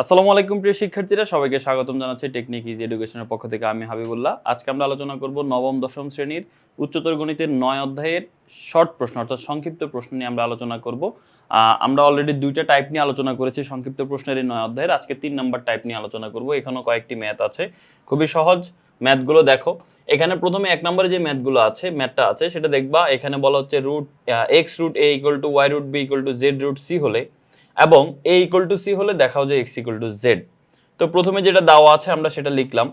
আসসালামু আলাইকুম প্রিয় শিক্ষার্থীরা, সবাইকে স্বাগতম জানাচ্ছি টেকনিক ইজি এডুকেশনের পক্ষ থেকে আমি হাবিবুল্লাহ। আজকে আমরা আলোচনা করব নবম, দশম শ্রেণির উচ্চতর গণিতের নয় অধ্যায়ের শর্ট প্রশ্ন অর্থাৎ সংক্ষিপ্ত প্রশ্ন নিয়ে আমরা আলোচনা করব। আমরা অলরেডি দুইটা টাইপ নিয়ে আলোচনা করেছি সংক্ষিপ্ত প্রশ্নের এই নয় অধ্যায়ের। আজকে তিন নম্বর টাইপ নিয়ে আলোচনা করব। এখানেও কয়েকটি ম্যাথ আছে। খুবই সহজ ম্যাথগুলো দেখো। এখানে প্রথমে এক নম্বরে যে ম্যাথগুলো আছে ম্যাথটা আছে, সেটা দেখবা। এখানে বলা হচ্ছে root x root a equal to y root b equal to z root c হলে এবং এ ইকুয়াল টু সি হলে দেখাও যে এক্স ইকুয়াল টু জেড তো প্রথমে যেটা দেওয়া আছে, আমরা সেটা লিখলাম।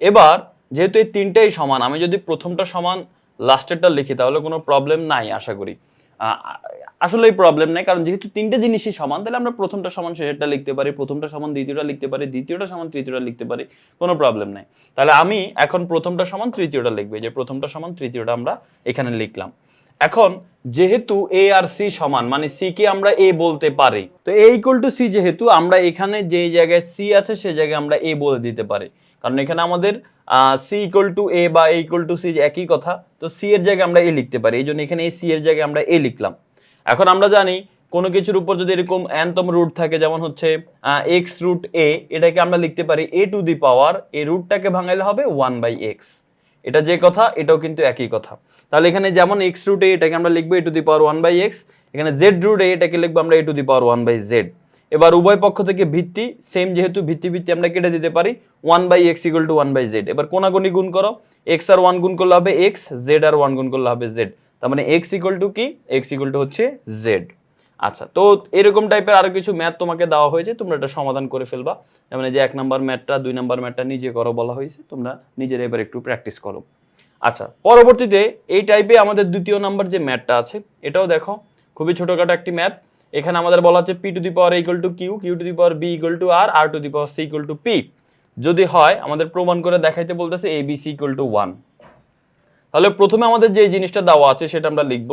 এবার, যেহেতু এই তিনটাই সমান, আমি যদি প্রথমটা সমান, লাস্টেরটা লিখি, তাহলে কোনো প্রবলেম নাই, আশা করি। আসলে আসলেই প্রবলেম নাই, কারণ যেহেতু তিনটে জিনিসই সমান, তাহলে আমরা প্রথমটা সমান শেষেরটা লিখতে পারি। প্রথমটা সমান, দ্বিতীয়টা লিখতে পারি। দ্বিতীয়টা সমান, তৃতীয়টা লিখতে পারি। কোনো প্রবলেম নাই। তাহলে আমি এখন প্রথমটা সমান, তৃতীয়টা লিখবে। যে প্রথমটা সমান, তৃতীয়টা আমরা এখানে লিখলাম। এখন যেহেতু এ আর সি সমান মানে সি কে আমরা এ বলতে পারি, তো এ ইকুয়াল টু সি যেহেতু, আমরা এখানে যে জায়গায় সি আছে সে জায়গায় আমরা এ বলে দিতে পারি। কারণ এখানে আমাদের সি ইকুয়াল টু এ বা এ ইকুয়াল টু সি একই কথা, তো সি এর জায়গায় আমরা এ লিখতে পারি এই জন্য এখানে এই সি এর জায়গায় আমরা এ লিখলাম। এখন আমরা জানি, কোনো কিছুর উপর যদি এরকম এনতম রুট থাকে, যেমন হচ্ছে এক্স রুট এ এটাকে আমরা লিখতে পারি এ টু দি পাওয়ার এই রুটটাকে ভাঙাইলে হবে ওয়ান বাই এক্স এটা যে কথা, এটাও কিন্তু একই কথা। তাহলে এখানে যেমন এক্স রুট এ এটাকে আমরা লিখব a to the power one by x এখানে জেড রুট এ এটাকে লিখব আমরা a to the power one by z এবার উভয় পক্ষ থেকে ভিত্তি সেম যেহেতু ভিত্তি ভিত্তি আমরা কেটে দিতে পারি one by x equal to one by z এবার কোনাগুনি গুণ করো এক্স আর ওয়ান গুণ করলে হবে এক্স জেড আর ওয়ান গুণ করলে হবে জেড তার মানে এক্স ইকুয়াল টু কি? এক্স ইকুয়াল টু হচ্ছে জেড আচ্ছা তো এরকম টাইপের আরও কিছু ম্যাথ তোমাকে দেওয়া হয়েছে, তোমরা এটা সমাধান করে ফেলবা। যেমন যে এক নাম্বার ম্যাথটা দুই নাম্বার ম্যাথটা নিজে করো বলা হয়েছে, তোমরা নিজের এবার একটু প্র্যাকটিস করো। আচ্ছা পরবর্তীতে এই টাইপে আমাদের দ্বিতীয় নাম্বার যে ম্যাথটা আছে, এটাও দেখো, খুবই ছোটখাটো একটি ম্যাথ এখানে আমাদের বলা হচ্ছে p to the power equal to q q to the power b equal to r r to the power c equal to p যদি হয়, আমাদের প্রমাণ করে দেখাইতে বলতেছে a b c equal to one তাহলে প্রথমে আমাদের যে জিনিসটা দেওয়া আছে, সেটা আমরা লিখব।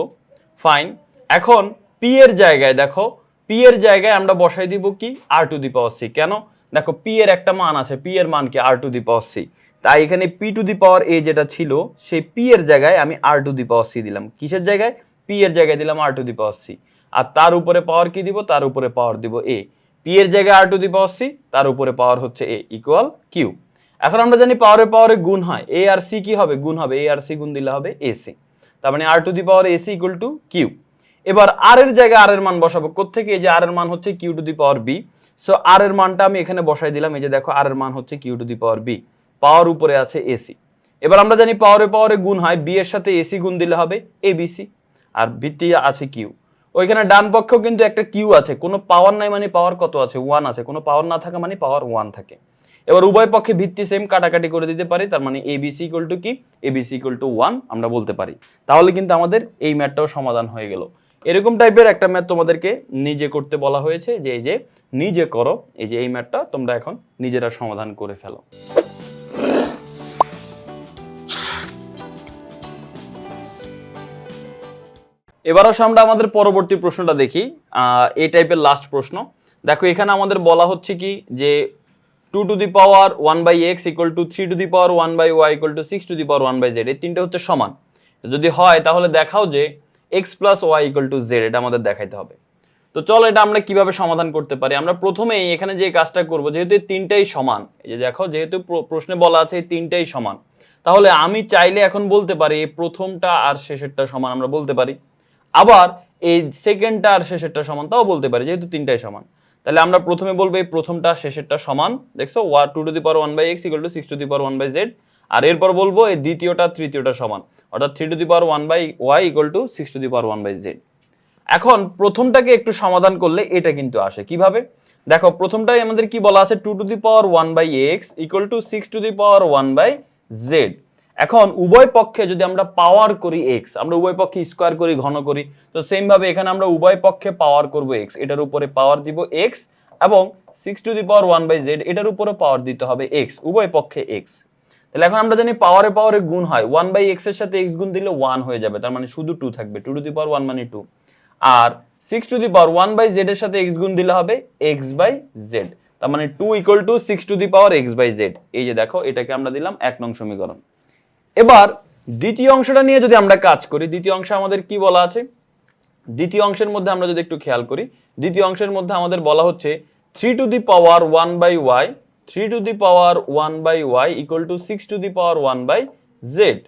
ফাইন এখন পি এর জায়গায় দেখো পি এর জায়গায় আমরা বসাই দিব কি? আর টু দি পাওয়ার সি কেন? দেখো পি এর একটা মান আছে পি এর মান কি? আর টু দি পাওয়ার সি তাই এখানে পি টু দি পাওয়ার এ যেটা ছিল, সেই পি এর জায়গায় আমি আর টু দি পাওয়ার সি দিলাম। কিসের জায়গায়? পি এর জায়গায় দিলাম আর টু দি পাওয়ার সি আর তার উপরে পাওয়ার কি দিব? তার উপরে পাওয়ার দিব এ পি এর জায়গায় আর টু দি পাওয়ার সি তার উপরে পাওয়ার হচ্ছে এ ইকুয়াল কিউ এখন আমরা জানি পাওয়ারে পাওয়ারে গুণ হয়। এ আর সি কি হবে? গুণ হবে। এ আর সি গুণ দিলে হবে এসি তার মানে r to the power ac equal to q এবার আর এর জায়গায় আর এর মান বসাবো। কোথেকে এই যে আর এর মান হচ্ছে q to the power b so r এর মানটা আমি এখানে বসাই দিলাম। এই যে দেখো আর এর মান হচ্ছে q to the power b power উপরে আছে এসি এবার আমরা জানি পাওয়ারে পাওয়ারে গুণ হয়। বি এর সাথে এসি গুণ দিলে হবে এবিসি আর ভিত্তি আছে কিউ ওইখানে ডান পক্ষেও কিন্তু একটা কিউ আছে। কোনো পাওয়ার নাই মানে পাওয়ার কত আছে? ওয়ান আছে। কোনো পাওয়ার না থাকা মানে পাওয়ার ওয়ান থাকে। এবার উভয় পক্ষে ভিত্তি সেম কাটাকাটি করে দিতে পারি। তার মানে a b c equal to কি? A b c equal to one আমরা বলতে পারি। তাহলে কিন্তু আমাদের এই ম্যাথটাও সমাধান হয়ে গেল। এরকম টাইপের একটা ম্যাথ তোমাদেরকে নিজে করতে বলা হয়েছে যে এই যে নিজে করো, এই যে এই ম্যাথটা তোমরা এখন নিজেরা সমাধান করে ফেলো। এবার আসো আমরা আমাদের পরবর্তী প্রশ্নটা দেখি এই টাইপের লাস্ট প্রশ্ন। দেখো, এখানে আমাদের বলা হচ্ছে কি যে two to the power one by x equal to three to the power one by y equal to six to the power one by z এই তিনটে হচ্ছে সমান। যদি হয়, তাহলে দেখাও যে x plus y equal to z এটা আমাদের দেখাইতে হবে। তো চলো এটা আমরা কীভাবে সমাধান করতে পারি? আমরা প্রথমেই এখানে যে কাজটা করব, যেহেতু এই তিনটাই সমান, এই যে দেখো, যেহেতু প্র- প্রশ্নে বলা আছে এই তিনটাই সমান, তাহলে আমি চাইলে এখন বলতে পারি এই প্রথমটা আর শেষেরটা সমান আমরা বলতে পারি। আবার এই সেকেন্ডটা আর শেষেরটা সমান তাও বলতে পারি, যেহেতু তিনটাই সমান। তাহলে আমরা প্রথমে বলব এই প্রথমটা শেষেরটা সমান, দেখছ? ওয়া two to the power one by x equal to six to the power one by z আর এরপর বলব এই দ্বিতীয়টা তৃতীয়টা সমান। অর্থাৎ three to the power one by y equal to six to the power one by z. এখন প্রথমটাকে একটু সমাধান করলে এটা কিন্তু আসে। কীভাবে? দেখো প্রথমটাই আমাদের কি বলা আছে? Two to the power one by x equal to six to the power one by z. এখন উভয় পক্ষে যদি আমরা পাওয়ার করি এক্স, আমরা উভয় পক্ষে স্কোয়ার করি, ঘন করি, তো সেম ভাবে এখানে আমরা উভয় পক্ষে পাওয়ার করব এক্স। এটার উপরে পাওয়ার দিব এক্স এবং six to the power one by z, এটার উপরে পাওয়ার দিতে হবে এক্স, উভয় পক্ষে এক্স। তাহলে এখন আমরা জানি পাওয়ারে পাওয়ারে গুণ হয়। ওয়ান বাই এক্সের সাথে এক্স গুণ দিলে ওয়ান হয়ে যাবে, তার মানে শুধু টু থাকবে। Two to the power one মানে two R six to the power one by z এর সাথে এক্স গুণ দিলে হবে এক্স বাই জেড তার মানে two equal to six to the power x by z এই যে দেখো, এটাকে আমরা দিলাম এক নং সমীকরণ। এবার দ্বিতীয় অংশটা নিয়ে যদি আমরা কাজ করি, দ্বিতীয় অংশে আমাদের কি বলা আছে? দ্বিতীয় অংশের মধ্যে আমরা যদি একটু খেয়াল করি, দ্বিতীয় অংশের মধ্যে আমাদের বলা হচ্ছে three to the power one by y three to the power one by y equal to six to the power one by z.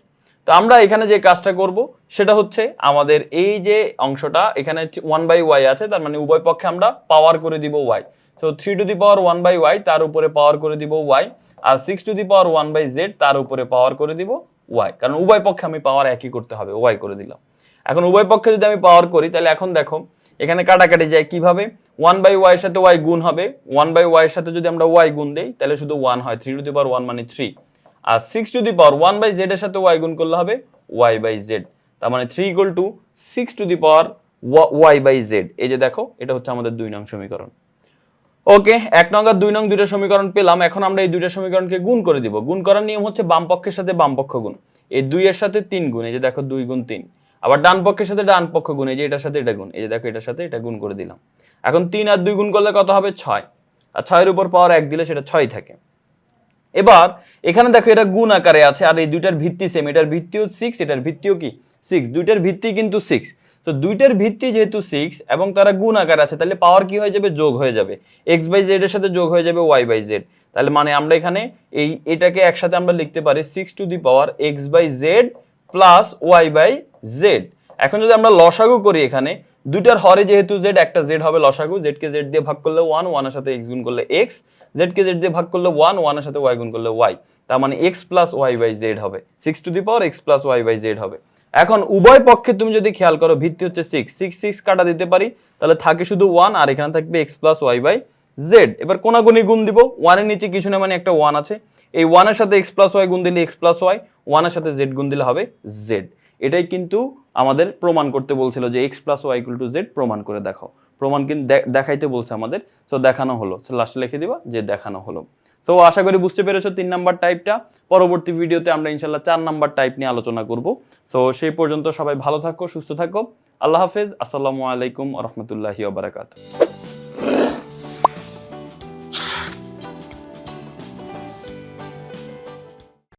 তো আমরা এখানে যে কাজটা করব, সেটা হচ্ছে আমাদের এই যে অংশটা, এখানে ওয়ান বাই ওয়াই আছে, তার মানে উভয় পক্ষে আমরা পাওয়ার করে দিব ওয়াই। তো three to the power one by y, তার উপরে পাওয়ার করে দিব y. R six to the power one by z, তার উপরে পাওয়ার করে দিব ওয়াই। কারণ উভয় পক্ষে আমি পাওয়ার একই করতে হবে, ওয়াই করে দিলাম। এখন উভয় পক্ষে যদি আমি পাওয়ার করি, তাহলে এখন দেখো এখানে কাটাকাটি যায় কীভাবে? ওয়ান বাই ওয়াই সাথে ওয়াই গুণ হবে। ওয়ান বাই ওয়াই এর সাথে যদি আমরা ওয়াই গুণ দেই, তাহলে শুধু ওয়ান হয়। Three to the power one মানে three R six to the power one by z এর সাথে ওয়াই গুণ করলে হবে ওয়াই বাই জেড তার মানে three equal to six to the power y by z এই যে দেখো, এটা হচ্ছে আমাদের দুই নং সমীকরণ। ওকে, এক নং আর দুই নং দুইটা সমীকরণ পেলাম। এখন আমরা এই দুইটা সমীকরণকে গুণ করে দিব। গুণ করার নিয়ম হচ্ছে বাম পক্ষের সাথে বাম পক্ষ গুণ। এই দুইয়ের সাথে তিন গুণ। এই যে দেখো, দুই গুণ তিন। আবার ডান পক্ষের সাথে ডান পক্ষ গুণ, এই যে এটার সাথে এটা গুণ, এই যে দেখো এটার সাথে এটা গুণ করে দিলাম। এখন তিন আর দুই গুণ করলে কত হবে? ছয়। আর ছয়ের উপর পাওয়ার এক দিলে সেটা ছয় থাকে। এবার, এখানে দেখো এটা গুণ আকারে আছে, আর এই দুইটার ভিত্তি সেম এটার ভিত্তিও সিক্স এটার ভিত্তিও কি? সিক্স দুইটার ভিত্তি কিন্তু সিক্স তো দুইটার ভিত্তি যেহেতু সিক্স এবং তারা গুণ আকারে আছে, তাহলে পাওয়ার কি হয়ে যাবে? যোগ হয়ে যাবে। এক্স বাই জেড এর সাথে যোগ হয়ে যাবে ওয়াই বাই জেড তাহলে মানে আমরা এখানে এই এটাকে একসাথে আমরা লিখতে পারি six to the power x by z plus y by z. এখন যদি আমরা লসাগু করি এখানে, দুইটার হরে যেহেতু জেড, একটা জেড হবে লসাগু। জেড কে জেড দিয়ে ভাগ করলে ওয়ান ওয়ানের সাথে এক্স গুণ করলে এক্স জেড কে জেড দিয়ে ভাগ করলে ওয়ান ওয়ানের সাথে ওয়াই গুণ করলে ওয়াই তার মানে x plus y by z হবে। Six to the power x plus y by z হবে। এখন উভয় পক্ষে তুমি যদি খেয়াল করো, ভিত্তি হচ্ছে সিক্স সিক্স সিক্স কাটা দিতে পারি, তাহলে থাকে শুধু ওয়ান আর এখানে থাকবে x plus y by z. এবার কোনাগুনি গুণ দিব। ওয়ানের নিচে কিছু না মানে একটা ওয়ান আছে। এই ওয়ানের সাথে এক্স প্লাস ওয়াই গুণ দিলে এক্স প্লাস ওয়াই ওয়ানের সাথে জেড গুণ দিলে হবে জেড এটাই কিন্তু আমাদের প্রমাণ করতে বলছিল যে x plus y equal to z প্রমাণ করে দেখাও প্রমাণ কিন্তু দেখাইতে বলছে আমাদের। তো দেখানো হলো। তো লাস্টে লিখে দিবা যে দেখানো হলো। তো আশা করি বুঝতে পেরেছ তিন নাম্বার টাইপটা পরবর্তী ভিডিওতে আমরা ইনশাল্লাহ চার নাম্বার টাইপ নিয়ে আলোচনা করব। তো সেই পর্যন্ত সবাই ভালো থাকো, সুস্থ থাকো। আল্লাহ হাফেজ। আসসালামু আলাইকুম রহমতুল্লাহি বারাকাত